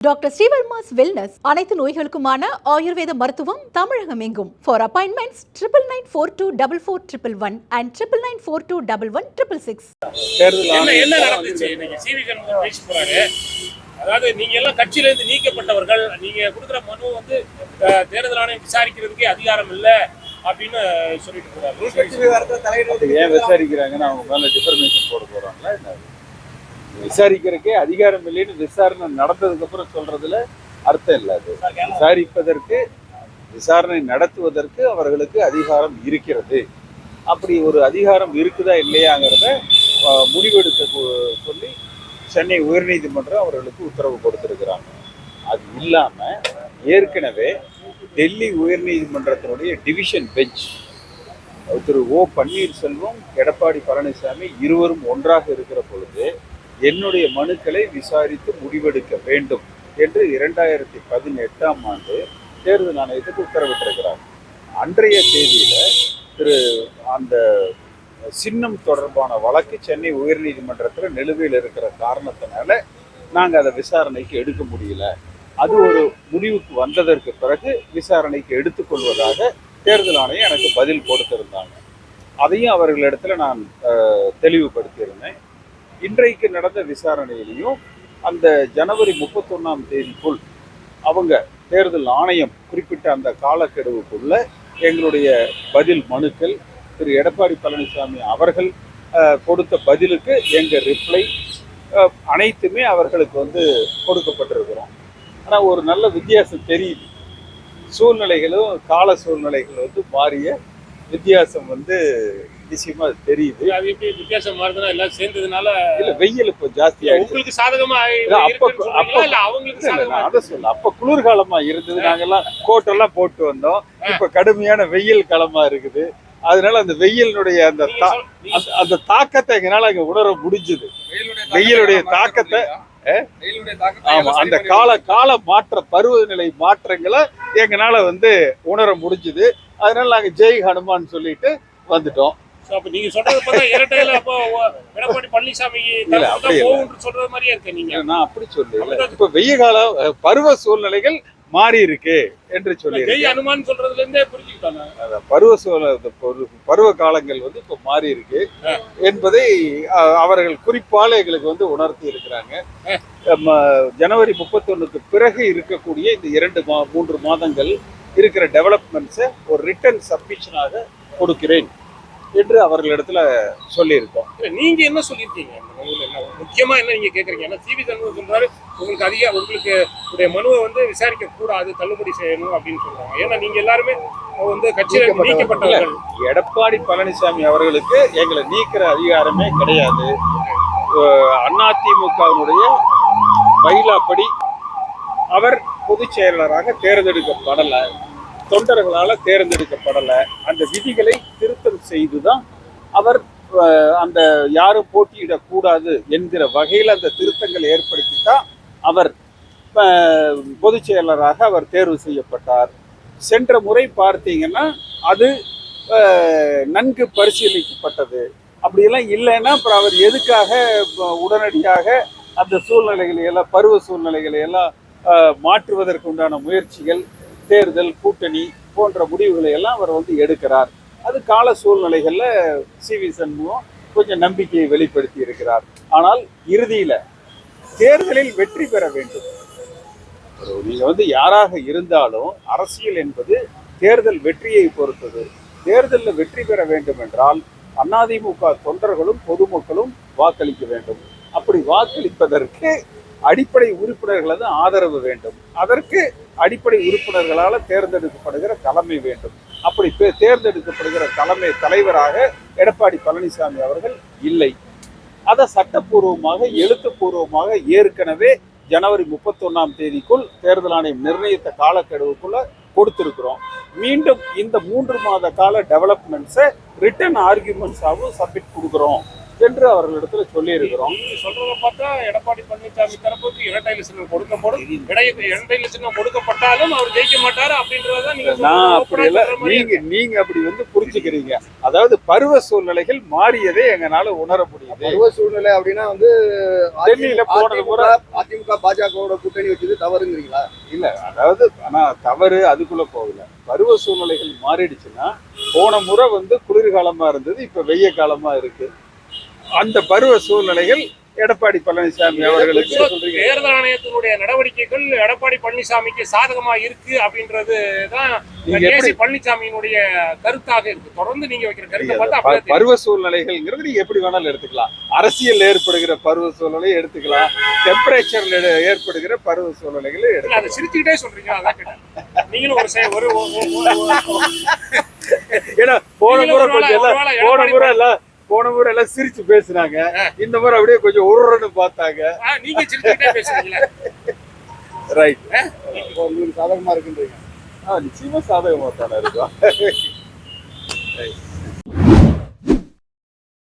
Doctor Srivarma's wellness அனைத்து நோய்களுக்குமான ஆயுர்வேத மருத்துவம் தமிழகம் எங்கும் for appointments triple nine four two double four triple one and triple nine four two double one triple six அதாவது நீங்க எல்லாம் கட்சியில இருந்து நீக்கப்பட்டவர்கள் நீங்க கொடுக்குற மனு வந்து தேர்தல் ஆணையம் விசாரிக்கிறதுக்கே அதிகாரம் இல்ல அப்படின்னு சொல்லிட்டு போறாரு. அது ஏன் விசாரிக்கிறாங்கன்னு அவங்க மேல டிஃபர்மேஷன் போட போறாங்களா என்ன? விசாரிக்கிறதுக்கே அதிகாரம் இல்லைன்னு விசாரணை நடந்ததுக்கு அப்புறம் சொல்றதுல அர்த்தம் இல்லை அது. விசாரிப்பதற்கு விசாரணை நடத்துவதற்கு அவர்களுக்கு அதிகாரம் இருக்கிறது. அப்படி ஒரு அதிகாரம் இருக்குதா இல்லையாங்கிறத முடிவெடுக்க சொல்லி சென்னை உயர்நீதிமன்றம் அவர்களுக்கு உத்தரவு கொடுத்துருக்கிறாங்க. அது இல்லாமல் ஏற்கனவே டெல்லி உயர்நீதிமன்றத்தினுடைய டிவிஷன் பெஞ்ச் திரு ஓ பன்னீர்செல்வம் எடப்பாடி பழனிசாமி இருவரும் ஒன்றாக இருக்கிற பொழுது என்னுடைய மனுக்களை விசாரித்து முடிவெடுக்க வேண்டும் என்று இரண்டாயிரத்தி பதினெட்டாம் ஆண்டு தேர்தல் ஆணையத்துக்கு உத்தரவிட்டிருக்கிறார். அன்றைய தேதியில் திரு அந்த சின்னம் தொடர்பான வழக்கு சென்னை உயர்நீதிமன்றத்தில் நிலுவையில் இருக்கிற காரணத்தினால நாங்கள் அதை விசாரணைக்கு எடுக்க முடியல. அது ஒரு முடிவுக்கு வந்ததற்கு பிறகு விசாரணைக்கு எடுத்துக்கொள்வதாக தேர்தல் ஆணையம் எனக்கு பதில் கொடுத்திருந்தாங்க. அதையும் அவர்களிடத்துல நான் தெளிவுபடுத்தியிருந்தேன். இன்றைக்கு நடந்த விசாரணையிலையும் அந்த ஜனவரி முப்பத்தொன்னாம் தேதிக்குள் அவங்க தேர்தல் ஆணையம் குறிப்பிட்ட அந்த காலக்கெடுவுக்குள்ள எங்களுடைய பதில் மனுக்கள் திரு. எடப்பாடி பழனிசாமி அவர்கள் கொடுத்த பதிலுக்கு எங்கள் ரிப்ளை அனைத்துமே அவர்களுக்கு வந்து கொடுக்கப்பட்டிருக்கிறோம். ஆனால் ஒரு நல்ல வித்தியாசம் தெரியுது. சூழ்நிலைகளும் கால சூழ்நிலைகள் வந்து மாறிய வித்தியாசம் வந்து நிச்சயமா தெரியுது. அது எப்படி வித்தியாசம் மாறுதுன்னா எல்லாம் சேர்ந்ததுனால இல்ல வெயில் இப்போ ஜாஸ்தி ஆயிடுச்சு. உங்களுக்கு சாதகமா இல்ல, அப்ப- அப்ப-? இல்ல அவங்களுக்கு அதை சொல்ல அப்ப குளிர்காலமா இருந்தது. நாங்கெல்லாம் கோட்டெல்லாம் போட்டு வந்தோம். இப்ப கடுமையான வெயில் காலமா இருக்குது. அதனால அந்த வெயிலினுடைய அந்த அந்த- அந்த தாக்கத்தை எங்களால அங்க உணர முடிஞ்சது. வெயிலுடைய தாக்கத்தை ஆமா அந்த கால கால மாற்ற பருவநிலை மாற்றங்களை எங்களால வந்து உணர முடிஞ்சுது. அதனால நாங்க ஜெய் ஹனுமான் சொல்லிட்டு வந்துட்டோம். அப்ப நீங்க சொல்றது பார்த்தா இரட்டையில அப்போ எடப்பாடி பழனிசாமி. போகும்னு சொல்றது மாதிரியே இருக்கு நீங்க. நான் அப்படி சொல்லல. இப்ப வெய்ய அஹ், பருவ சூழ்நிலைகள் மாறி இருக்கு என்று சொல்லி அனுமான் சொல்றதுல இருந்தே புரிஞ்சுக்கிட்டாங்க பருவ சூழ இந்த பரு- பருவ காலங்கள் வந்து இப்போ மாறி இருக்கு என்பதை அவர்கள் குறிப்பால எங்களுக்கு வந்து உணர்த்தி இருக்கிறாங்க. ஜனவரி முப்பத்தொன்னுக்கு பிறகு இருக்கக்கூடிய இந்த இரண்டு மா மூன்று மாதங்கள் இருக்கிற டெவலப்மெண்ட்ஸை ஒரு ரிட்டன் சப்மிஷனாக கொடுக்கிறேன். என்று அவர்களிடத்துல சொல்லியிருக்கோம். நீங்க என்ன சொல்லியிருக்கீங்க? என்ன முக்கியமா என்ன நீங்க கேக்குறீங்க? ஏன்னா சிவி சண்முகம் சொல்றாரு உங்களுக்கு அதிக உங்களுக்கு உடைய மனுவை வந்து விசாரிக்க கூடாது தள்ளுபடி செய்யணும் அப்படின்னு சொல்றாங்க. ஏன்னா நீங்க எல்லாருமே வந்து கட்சியில நீக்கப்பட்டவர்கள். எடப்பாடி பழனிசாமி அவர்களுக்கு எங்களை நீக்கிற அதிகாரமே கிடையாது. அதிமுகவினுடைய பைலாப்படி அவர் பொதுச் செயலாளராக தேர்ந்தெடுக்கப்படல. தொண்டர்களால் தேர்ந்தெடுக்கப்படலை. அந்த விதிகளை திருத்தம் செய்து தான் அவர் அந்த யாரும் போட்டியிடக்கூடாது என்கிற வகையில் அந்த திருத்தங்கள் ஏற்படுத்தி தான் அவர் பொதுச் செயலராக அவர் தேர்வு செய்யப்பட்டார். சென்ற முறை பார்த்தீங்கன்னா அது நன்கு பரிசீலிக்கப்பட்டது. அப்படியெல்லாம் இல்லைன்னா அப்புறம் அவர் எதுக்காக உடனடியாக அந்த சூழ்நிலைகளை எல்லாம் பருவ சூழ்நிலைகளை எல்லாம் மாற்றுவதற்கு உண்டான முயற்சிகள் தேர்தல் கூட்டணி போன்ற முடிவுகளை எல்லாம் அவர் வந்து எடுக்கிறார். அது கால சூழ்நிலைகளில் சி வி சண்முகம் கொஞ்சம் நம்பிக்கையை வெளிப்படுத்தி இருக்கிறார். ஆனால் இறுதியில் தேர்தலில் வெற்றி பெற வேண்டும். நீங்கள் வந்து யாராக இருந்தாலும் அரசியல் என்பது தேர்தல் வெற்றியை பொறுத்தது. தேர்தலில் வெற்றி பெற வேண்டும் என்றால் அதிமுக தொண்டர்களும் பொதுமக்களும் வாக்களிக்க வேண்டும். அப்படி வாக்களிப்பதற்கு அடிப்படை உறுப்பினர்களது ஆதரவு வேண்டும். அதற்கு அடிப்படை உறுப்பினர்களால் தேர்ந்தெடுக்கப்படுகிற தலைமை வேண்டும். அப்படி பே- தேர்ந்தெடுக்கப்படுகிற தலைமை தலைவராக எடப்பாடி பழனிசாமி அவர்கள் இல்லை. அதை சட்டப்பூர்வமாக எழுத்துப்பூர்வமாக ஏற்கனவே ஜனவரி முப்பத்தொன்னாம் தேதிக்குள் தேர்தல் ஆணையம் நிர்ணயித்த காலக்கெடுவுக்குள்ள கொடுத்துருக்குறோம். மீண்டும் இந்த மூன்று மாத கால டெவலப்மெண்ட்ஸை ரிட்டன் ஆர்கியூமெண்ட்ஸாகவும் சப்மிட் கொடுக்குறோம். என்று அவர்களிடத்துல சொல்லி இருக்கிறோம் சொல்றத பார்த்தா எடப்பாடி பழனிசாமி தரப்புக்கு இரட்டை சின்னம் கொடுக்கப்படும். இரட்டை சின்னம் கொடுக்கப்பட்டாலும் அவர் ஜெயிக்க மாட்டாரு அப்படின்றத நீங்க நான் அப்படி இல்ல. நீங்க நீங்க அப்படி வந்து புரிஞ்சுக்கிறீங்க. அதாவது பருவ சூழ்நிலைகள் மாறியதே எங்களால உணர முடியுது. பருவ சூழ்நிலை அப்படின்னா வந்து டெல்லியில போனது கூட அதிமுக பாஜகவோட கூட்டணி வச்சது தவறுங்கிறீங்களா? இல்ல அதாவது ஆனா தவறு அதுக்குள்ள போகல. பருவ சூழ்நிலைகள் மாறிடுச்சுன்னா போன முறை வந்து குளிர்காலமா இருந்தது இப்ப வெய்ய காலமா இருக்கு. அந்த பருவ சூழ்நிலைகள் எடப்பாடி பழனிசாமி அவர்களுக்கு தேர்தல் ஆணையத்தினுடைய நடவடிக்கைகள் எடப்பாடி பழனிசாமிக்கு சாதகமா இருக்கு அப்படின்றது தான் பழனிசாமியினுடைய கருத்தாக இருக்கு. தொடர்ந்து நீங்க வைக்கிற கருத்தை பார்த்தா. பருவ சூழ்நிலைகள்ங்கிறது நீங்க எப்படி வேணாலும் எடுத்துக்கலாம். அரசியல் ஏற்படுகிற பருவ சூழ்நிலையை எடுத்துக்கலாம். டெம்பரேச்சர்ல ஏற்படுகிற பருவ சூழ்நிலைகளை எடுத்துக்கலாம் அதை சிரிச்சுக்கிட்டே சொல்றீங்க அதான் நீங்களும் ஒரு செ- ஒரு ஏன்னா போன முறை போன முறை எல்லாம் போன முறை எல்லாம் சிரிச்சு பேசுனாங்க இந்த முறை அப்படியே கொஞ்சம் உருன்னு பார்த்தாங்க. ஆ, நீங்க சிரிச்சுக்கிட்டே பேசுறீங்களே ரைட் உங்களுக்கு சாதகமா இருக்குன்றீங்க. நிச்சயமா சாதகமா தானே இருக்கும்.